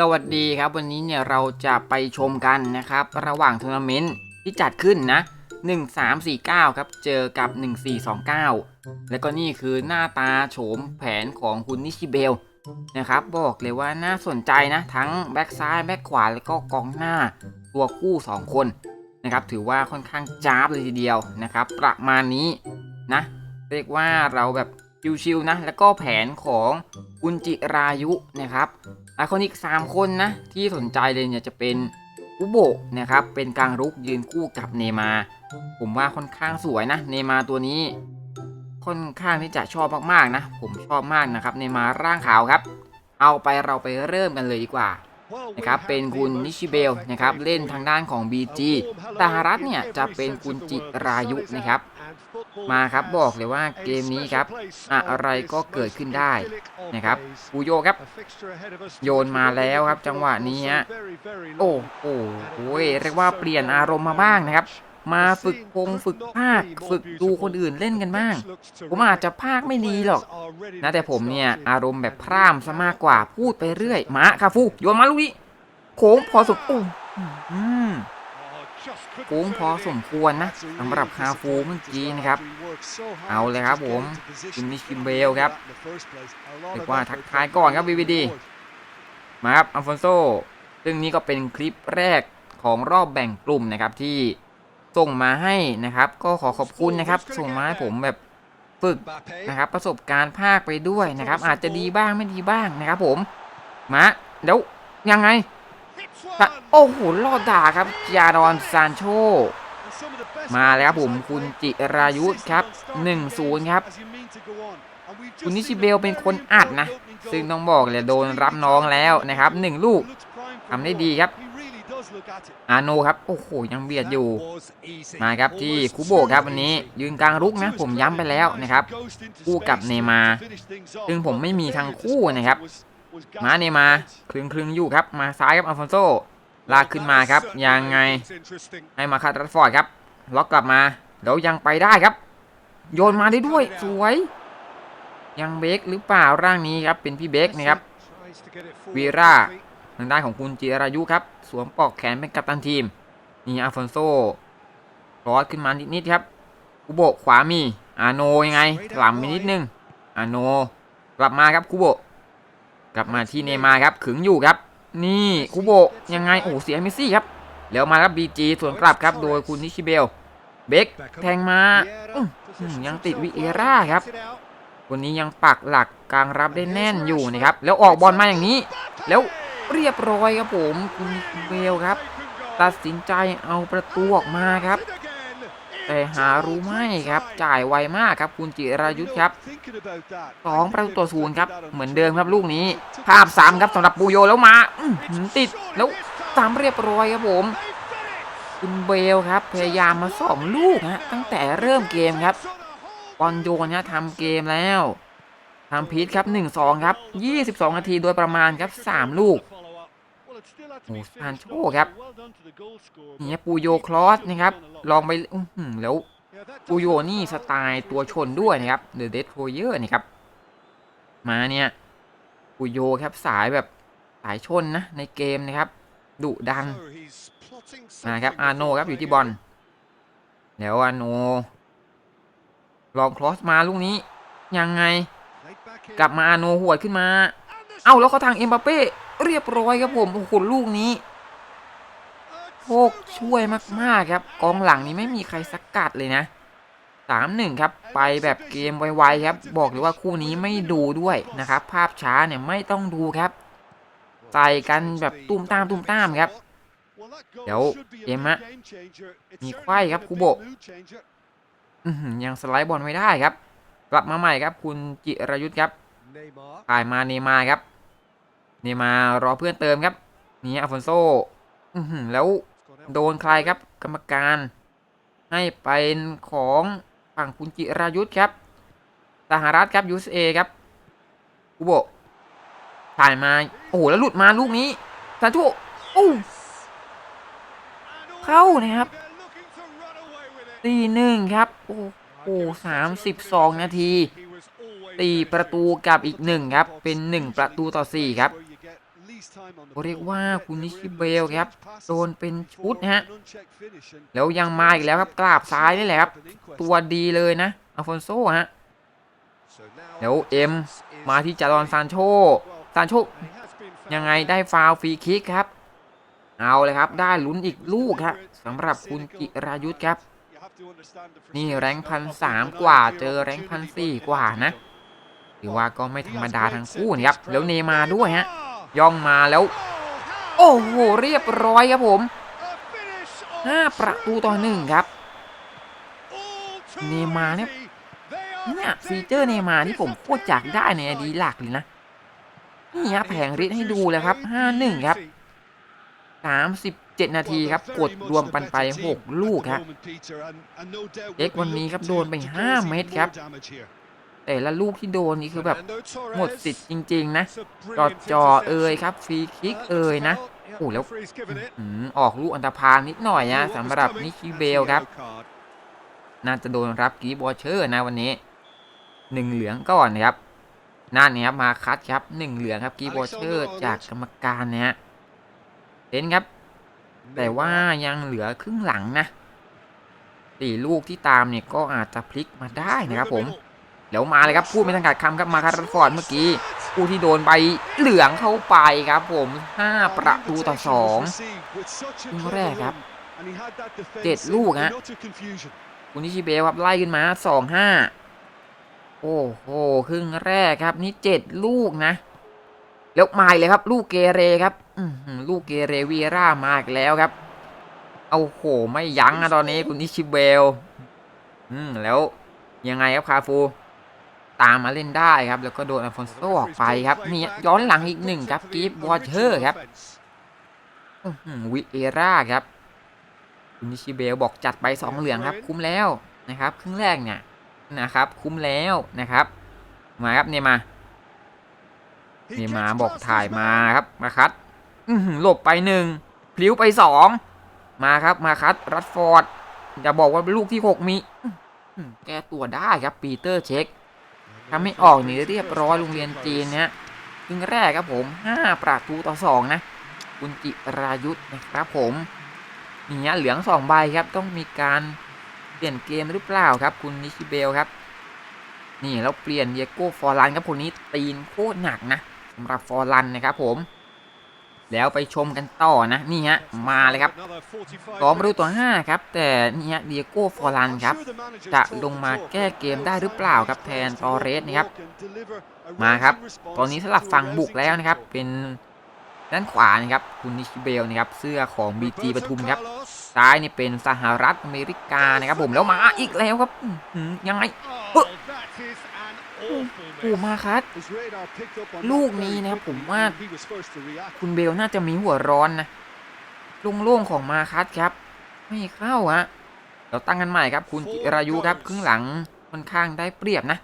สวัสดีครับวันนี้เนี่ยเราจะไปชมกันนะครับ ระหว่างทัวร์นาเมนต์ที่จัดขึ้นนะ 1349 ครับเจอกับ 1429 แล้วก็นี่คือหน้าตาโฉมแผนของคุณนิชิเบลนะครับ บอกเลยว่าน่าสนใจนะ ทั้งแบ็กซ้ายแบ็กขวา แล้วก็กองหน้าตัวคู่ 2 คนนะครับ ถือว่าค่อนข้างจ้าบเลยทีเดียวนะครับ ประมาณนี้นะ เรียกว่าเราแบบชิวๆนะ แล้วก็แผนของคุณจิรายุนะครับ ไอคอนิก3 คนนะ ที่สนใจเลยเนี่ยจะเป็นอุโบะนะครับ เป็นกลางรุกยืนคู่กับเนมา ผมว่าค่อนข้างสวยนะ เนมาตัวนี้ ค่อนข้างที่จะชอบมากๆนะ ผมชอบมากนะครับ เนมาร่างขาวครับ เอาไปเราไปเริ่มกันเลยดีกว่านะครับเป็นคุณนิชิเบลนะครับเล่นทางด้านของ BG สหรัฐเนี่ยจะเป็นคุณจิรายุนะครับ มาครับบอกเลยว่าเกมนี้ครับอะไรก็เกิดขึ้นได้นะครับปูโยครับ โยนมาแล้วครับจังหวะนี้ฮะโอ้โหเรียกว่าเปลี่ยนอารมณ์มาบ้างนะครับ มาฝึกพงฝึกภาคฝึกดูคนอื่นเล่นกันบ้าง ผมอาจจะภาคไม่ดีหรอกนะแต่ผมเนี่ยอารมณ์แบบพร่ำซะมากกว่าพูดไปเรื่อยมาคาฟูโยนมาลูกนี้โค้งพอสมโอ้อืมโค้งพอสมควรนะสำหรับคาฟูเมื่อกี้นะครับ เอาเลยครับผมคุณนิชิมเบลครับเรียกว่าทักทายก่อนครับ VVD มาครับอัลฟอนโซซึ่งนี้ก็เป็นคลิปแรกของรอบแบ่งกลุ่มนะครับที่ส่งมาให้นะครับ ก็ขอขอบคุณนะครับ ส่งมาให้ผมแบบฝึกนะครับประสบการณ์ภาคไปด้วยนะครับ อาจจะดีบ้างไม่ดีบ้างนะครับผมมาแล้วยังไง โอ้โหลอดด่าครับยาดอนซานโช มาแล้วครับผมคุณจิรายุทธครับ 1-0 ครับ คุณนิชิเบลเป็นคนอัดนะ ซึ่งต้องบอกเลยโดนรับน้องแล้วนะครับ 1 ลูกทำได้ดีครับ อาโนครับ โอ้โห ยังเบียดอยู่ มาครับที่คุโบะครับวันนี้ ยืนกลางรุกนะ ผมย้ำไปแล้วนะครับ คู่กับเนมา ซึ่งผมไม่มีทั้งคู่นะครับ มาเนมาคลึงคลึงอยู่ครับ มาซ้ายครับอัลฟอนโซลากขึ้นมาครับ ยังไง ให้มาคัดรัดฟอร์ดครับ ล็อกกลับมา แล้วยังไปได้ครับ โยนมาได้ด้วย สวย ยังเบคหรือเปล่าร่างนี้ครับ เป็นพี่เบคนะครับวีราทางด้านของคุณจิรายุครับ สวมปลอกแขนเป็นกัปตันทีม นี่อัลฟอนโซรอดขึ้นมานิดๆครับ คุโบขวามีอาโนยังไงถลำไปนิดนึงอาโน กลับมาครับคุโบ กลับมาที่เนมาครับขึงอยู่ครับ นี่คุโบยังไงโอ้เสียเมสซี่ครับแล้วมาครับบีจีสวนกลับครับโดยคุณนิชิเบลเบคแทงมาอยังติดวิเอร่าครับวันนี้ยังปักหลักกลางรับได้แน่นอยู่นะครับ แล้วออกบอลมาอย่างนี้ แล้วเรียบร้อยครับผมคุณเบลครับ ตัดสินใจเอาประตูออกมาครับ แต่หารู้ไหมครับ จ่ายไวมากครับคุณจิรายุทธครับสองประตูต่อศูนย์ครับ เหมือนเดิมครับลูกนี้ ภาพสามครับสำหรับปูโยแล้วมาอติดแล้วตามเรียบร้อยครับผมคุณเบลครับ พยายามมาสองลูกฮะตั้งแต่เริ่มเกมครับบอลโยนฮะทำเกมแล้วทำพีทครับ1-2ครับ22นาทีโดยประมาณครับ3ลูก โอ้ซานโชครับเนี่ยปูโยคลอสนะครับ ลองไปอื้อหือแล้วปูโยนี่สไตล์ตัวชนด้วยนะครับเดอะเดสโ o เยอร์นี่ครับ มาเนี่ยปูโยครับสายแบบสายชนนะในเกมนะครับดุดันมาครับอาโนครับอยู่ที่บอลแล้วอาโน ลองครอสมาลูกนี้ยังไง กลับมาอาโนหวดขึ้นมา เอ้าแล้วเขาทางเอ็มบัปเป้ เรียบร้อยครับผมโอ้โหลูกนี้โชคช่วยมากๆครับ กองหลังนี้ไม่มีใครสกกัดเลยนะสามหนึ่งครับ ไปแบบเกมไวๆครับ บอกเลยว่าคู่นี้ไม่ดูด้วยนะครับ ภาพช้าเนี่ยไม่ต้องดูครับ ใส่กันแบบตุ้มตามตุ้มตามครับ เดี๋ยวเกมฮะมีไขว้ครับคูโบะยังสไลด์บอลไม่ได้ครับ กลับมาใหม่ครับ คุณจิรายุทธครับถ่ายมาเนมาครับ นี่มารอเพื่อนเติมครับ นี่อัลฟอนโซแล้วโดนใครครับ กรรมการ ให้เป็นของฝั่งคุณจิรายุทธครับสหรัฐครับยูสเอครับกูโบถ่ายมา โอ้โห แล้วหลุดมาลูกนี้ซานโชโอ้เข้านะครับตีหนึ่งครับ โอ้โหสามสิบสองนาทีตีประตูกับอีกหนึ่งครับ เป็นหนึ่งประตูต่อสี่ครับ เรียกว่าคุณนิชิเบลครับโดนเป็นชุดนะฮะแล้วยังมาอีกแล้วครับกราบซ้ายนี่แหละครับตัวดีเลยนะอัลฟอนโซฮะแล้วเอ็มมาที่จารอนซานโชซานโชยังไงได้ฟาวฟรีคิกครับ เอาเลยครับได้ลุ้นอีกลูกครับสำหรับคุณจิรายุทธครับ นี่แรงพันสามกว่าเจอแรงพันสี่กว่านะถือว่าก็ไม่ธรรมดาทั้งคู่นะครับแล้วเนย์มาด้วยฮะ ย่องมาแล้ว โอ้โหเรียบร้อยครับผม5ประตูต่อหนึ่งครับ เนมาเนี่ยเนี่ยฟีเจอร์เนมาที่ผมพูดจากได้ในอดีตหลักเลยนะนี่ฮะแผงฤทธิ์ให้ดูเลยครับ5-1ครับ37นาทีครับกดรวมปันไป6ลูกครับเอ็กวันนี้ครับโดนไป5เม็ดครับ แต่ละลูกที่โดนนี่คือแบบหมดสิทธิ์จริง ๆ นะจอจอเอ่ยครับฟรีคิกเอ่ยนะโอ้แล้วอืมออกลูกอันตรพานนิดหน่อยนะสำหรับนิชิเบลครับ น่าจะโดนรับกีบอเชอร์นะวันนี้หนึ่งเหลืองก่อนนะครับนั่นเนี่ยครับมาคัดครับหนึ่งเหลืองครับกีบอเชอร์จากกรรมการนะฮะเห็นครับ แต่ว่ายังเหลือครึ่งหลังนะสี่ลูกที่ตามเนี่ยก็อาจจะพลิกมาได้นะครับผม เดี๋ยวมาเลยครับพูดไม่ทันขาดคำครับมาคาร์ฟอร์ดเมื่อกี้ผู้ที่โดนใบเหลืองเข้าไปครับผม 5 ประตูต่อ2ครึ่งแรกครับเจ็ดลูกฮะคุณนิชิเบลครับไล่ขึ้นมาสองห้าโอ้โหครึ่งแรกครับ นี่เจ็ดลูกนะ แล้วมาเลยครับ ลูกเกเรครับลูกเกเรวีร่ามาอีกแล้วครับเอาโหไม่ยั้งนะตอนนี้คุณนิชิเบล อืมแล้วยังไงครับคาฟู ตามมาเล่นได้ครับ แล้วก็โดนอัลฟอนโซออกไปครับนี่ย้อนหลังอีกหนึ่งครับกีฟวอเชอร์ครับวิเอร่าครับคุณนิชิเบลบอกจัดไปสองเหลืองครับ คุ้มแล้วนะครับ ครึ่งแรกเนี่ยนะครับ คุ้มแล้วนะครับ มาครับเนี่มาเนี่มาบอกถ่ายมาครับ มาคัดหลบไปหนึ่งพลิ้วไปสองมาครับมาคัดรัดฟอร์ดจะบอกว่าลูกที่หกมีแก้ตัวได้ครับปีเตอร์เช็ค ถ้าไม่ออกหนีเรียบร้อยโรงเรียนจีนเนี่ยครึ่งแรกครับผมห้าประตูต่อสองนะคุณจิรายุทธนะครับผมนี่ฮะเหลืองสองใบครับต้องมีการเปลี่ยนเกมหรือเปล่าครับ คุณนิชิเบลครับ นี่แล้วเปลี่ยนเดียโก้ฟอร์ลันครับคนนี้ตีนโคตรหนักนะสำหรับฟอร์ลันนะครับผม แล้วไปชมกันต่อนะนี่ฮะมาเลยครับสองประตูต่อห้าครับ แต่นี่ฮะเดียโก้ฟอรันครับ จะลงมาแก้เกมได้หรือเปล่าครับแทนตอเรสนะครับ มาครับ ตอนนี้สลับฝั่งบุกแล้วนะครับ เป็นด้านขวานะครับคุณนิชิเบลนะครับเสื้อของ BG ปทุมครับซ้ายนี่เป็นสหรัฐอเมริกานะครับผมแล้วมาอีกแล้วครับยังไง โอ้โอ้มาครับลูกนี้นะครับผมว่าคุณเบลน่าจะมีหัวร้อนนะโล่งๆของมาคัสครับ ไม่เข้าฮะเราตั้งกันใหม่ครับ คุณจิรายุครับครึ่งหลังค่อนข้างได้เปรียบนะ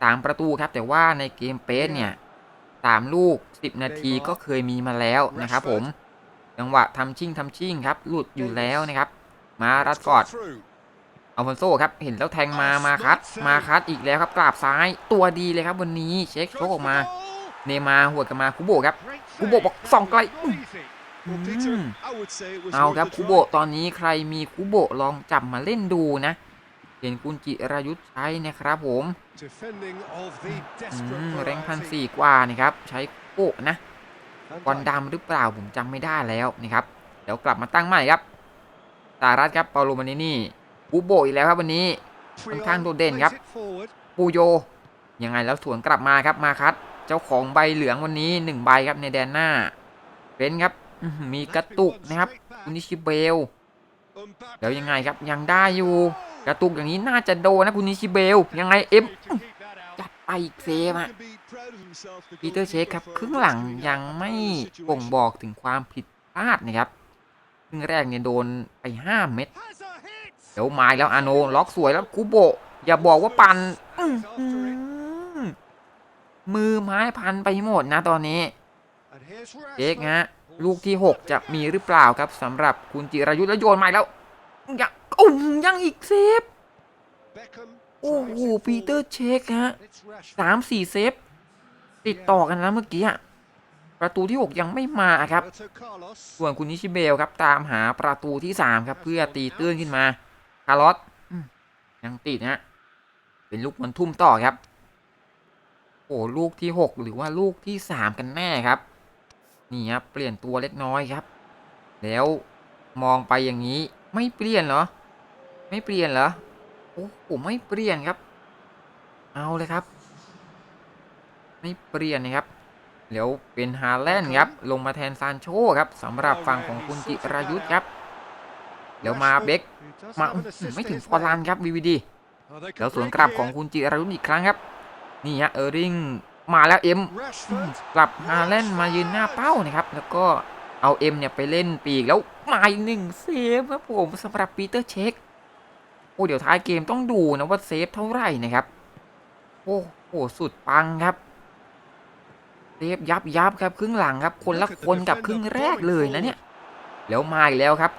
สามประตูครับ แต่ว่าในเกมเปสเนี่ยสามลูก10นาทีก็เคยมีมาแล้วนะครับผมจังหวะทำชิ่งทำชิ่งครับ หลุดอยู่แล้วนะครับ มารัดฟอร์ด อัลฟอนโซครับเห็นแล้วแทงมามาคัดมาคัดอีกแล้วครับกราบซ้ายตัวดีเลยครับวันนี้เช็คโชกออกมา เนย์มาร์หัวดกลับมาคุโบะครับคุโบะบอกส่องไกลอื้ออืมเอาครับคุโบะตอนนี้ใครมีคุโบะลองจับมาเล่นดูนะเห็นคุณจิรายุทธใช้นะครับผมอืมแรงพันสี่กว่านี่ครับ ใช้คุโบะนะบอลดำหรือเปล่าผมจำไม่ได้แล้วนะครับ เดี๋ยวกลับมาตั้งใหม่ครับสารัตครับเปาโลมานินี่ คุโบอีกแล้วครับวันนี้ค่อนข้างโดดเด่นครับ ปูโย ยังไงแล้วสวนกลับมาครับมาคัดเจ้าของใบเหลืองวันนี้หนึ่งใบครับในแดนหน้าเป็นครับมีกระตุกนะครับคุณนิชิเบลแล้วยังไงครับยังได้อยู่กระตุกอย่างนี้น่าจะโดนนะคุณนิชิเบลยังไงเอ็มจัดไปอีกเซฟอะปีเตอร์เชคครับครึ่งหลังยังไม่บ่งบอกถึงความผิดพลาดนะครับครึ่งแรกเนี่ยโดนไปห้าเม็ด เดี๋ยวมาแล้วอาโนล็อกสวยแล้วคูโบะอย่าบอกว่าปันมือไม้พันไปหมดนะตอนนี้เช็คฮะ ลูกที่ 6 จะมีหรือเปล่าครับสำหรับคุณจิรายุทธแล้วโยนม่แล้วยังโอ้ยังอีกเซฟโอ้โหปีเตอร์เช็คฮะสามสี่เซฟ ติดต่อกันแล้วเมื่อกี้อะประตูที่ 6 ยังไม่มาครับ ส่วนคุณนิชิเบลครับตามหาประตูที่ 3 ครับ เพื่อตีตื้นขึ้นมาาร์ลอสอืมยังติดนะฮะเป็นลูกมันทุ่มต่อครับ โอ้ลูกที่6หรือว่าลูกที่3กันแน่ครับ นี่ครับเปลี่ยนตัวเล็กน้อยครับ แล้วมองไปอย่างนี้ไม่เปลี่ยนเหรอ ไม่เปลี่ยนเหรอ โอ้โหไม่เปลี่ยนครับ เอาเลยครับ ไม่เปลี่ยนนะครับเดี๋ยวเป็นฮาแลนด์ครับ ลงมาแทนซานโชครับสำหรับฝั่งของคุณจิรายุทธครับ เดี๋ยวมาเบคมาไม่ถึงฟอร์ลันครับวีวีดีเดี๋ยวสวนกลับของคุณจิรายุทธอีกครั้งครับ นี่ฮะเออริงมาแล้วเอ็มอืมกลับฮาแลนด์มายืนหน้าเป้านะครับ แล้วก็เอาเอ็มเนี่ยไปเล่นปีกแล้วมาอีกหนึ่งเซฟครับผมสำหรับปีเตอร์เช็คโอ้เดี๋ยวท้ายเกมต้องดูนะว่าเซฟเท่าไหร่นะครับ โอ้โหสุดปังครับเซฟยับยับครับครึ่งหลังครับ คนละคนกับครึ่งแรกเลยนะเนี่ยแล้วมาอีกแล้วครับ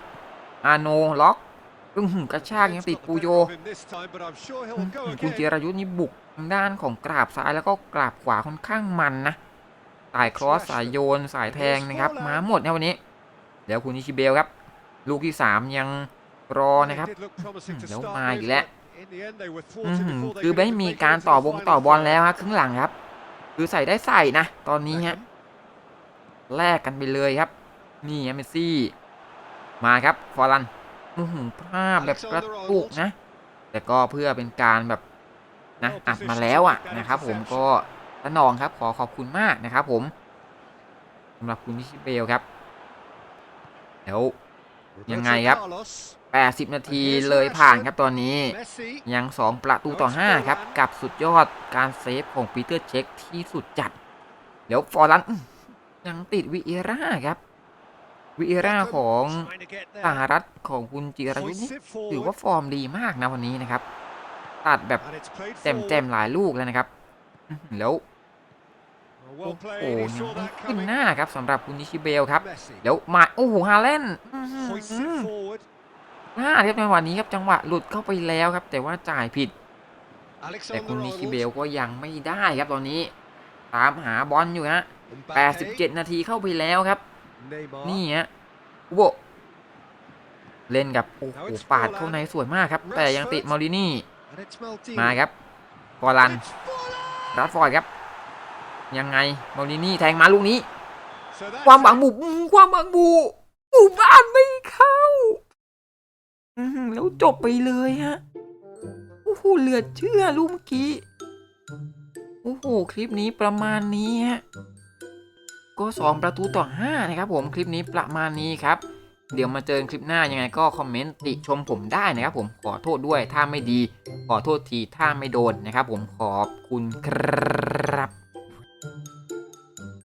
อาโนล็อกอึ้งกระชากยังติดปูโยคุณเจรายุทธ์นี่บุกทางด้านของกราบซ้ายแล้วก็กราบขวาค่อนข้างมันนะสายครอสสายโยนสายแทงนะครับมาหมดนะวันนี้ เดี๋ยวคุณนิชิเบลครับ ลูกที่ 3 ยังรอนะครับแล้วมาอีกแล้วคือไม่มีการต่อบงต่อบอลแล้วฮะครึ่งหลังครับ คือใส่ได้ใส่นะ ตอนนี้ฮะแลกกันไปเลยครับ นี่เมสซี่ มาครับฟอร์ลันภาพแบบกระตุกนะ แต่ก็เพื่อเป็นการแบบนะอัดมาแล้วอะนะครับ ผมก็ตะนองครับขอขอบคุณมากนะครับ ผมสำหรับคุณนิชิเบลครับเดี๋ยวยังไงครับ 80 นาทีเลยผ่านครับตอนนี้ ยัง 2 ประตูต่อ 5 ครับ กับสุดยอดการเซฟของปีเตอร์เช็คที่สุดจัด เดี๋ยวฟอร์ลันยังติดวิเอร่าครับ วิเอร่าของสหรัฐของคุณจิรายุทธนี่ถือว่าฟอร์มดีมากนะวันนี้นะครับ ตัดแบบแจ่มๆหลายลูกแล้วนะครับอื้อหือแล้วโอ้โหยังไม่ขึ้นหน้าครับสำหรับคุณนิชิเบลครับเดี๋ยวมาโอ้โหฮาแลนด์อื้อหือพลาดครับจังหวะนี้ครับจังหวะหลุดเข้าไปแล้วครับ แต่ว่าจ่ายผิด แต่คุณนิคิเบลก็ยังไม่ได้ครับตอนนี้ ตามหาบอลอยู่ฮะ87 นาทีเข้าไปแล้วครับ นี่ฮะอุโบเล่นกับโอ้โหปาดเข้าในสวยมากครับ แต่ยังติดมอรินี่ มาครับฟอร์ลันรัดฟอร์ดครับ ยังไงมอรินี่แทงมาลูกนี้ ความหวังบุบอืมความหวังบุบุบบ้านไม่เข้าอื้อหือแล้วจบไปเลยฮะโอ้โหเหลือเชื่อลูกเมื่อกี้โอ้โห คลิปนี้ประมาณนี้ฮะ ก็สองประตูต่อห้านะครับผมคลิปนี้ประมาณนี้ครับ เดี๋ยวมาเจอกันคลิปหน้ายังไงก็คอมเมนต์ติชมผมได้นะครับผมขอโทษด้วยถ้าไม่ดี ขอโทษทีถ้าไม่โดนนะครับผมขอบคุณครับ